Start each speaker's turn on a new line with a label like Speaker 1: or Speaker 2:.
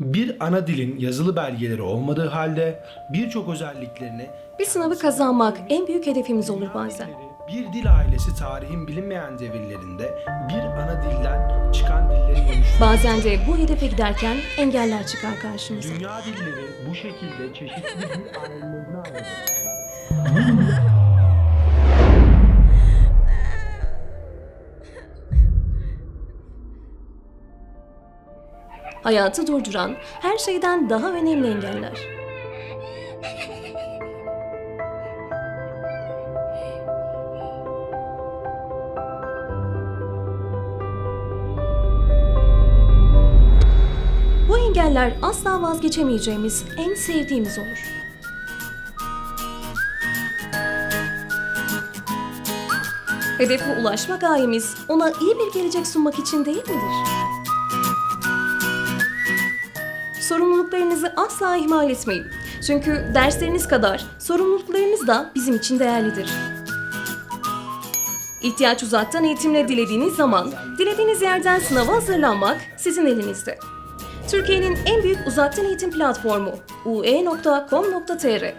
Speaker 1: Bir ana dilin yazılı belgeleri olmadığı halde birçok özelliklerini
Speaker 2: Bir sınavı kazanmak en büyük hedefimiz olur bazen.
Speaker 1: bir dil ailesi tarihin bilinmeyen devirlerinde bir ana dilden çıkan dillerin oluşturduğu
Speaker 2: Bazen de bu hedefe giderken engeller çıkar karşımıza.
Speaker 1: dünya dilleri bu şekilde çeşitli dil ailelerine ayrılır.
Speaker 2: Hayatı durduran, her şeyden daha önemli engeller. Bu engeller asla vazgeçemeyeceğimiz, en sevdiğimiz olur. Hedefe ulaşma gayemiz ona iyi bir gelecek sunmak için değil midir? Sorumluluklarınızı asla ihmal etmeyin. Çünkü dersleriniz kadar sorumluluklarınız da bizim için değerlidir. İhtiyaç uzaktan eğitimle dilediğiniz zaman, dilediğiniz yerden sınava hazırlanmak sizin elinizde. Türkiye'nin en büyük uzaktan eğitim platformu ue.com.tr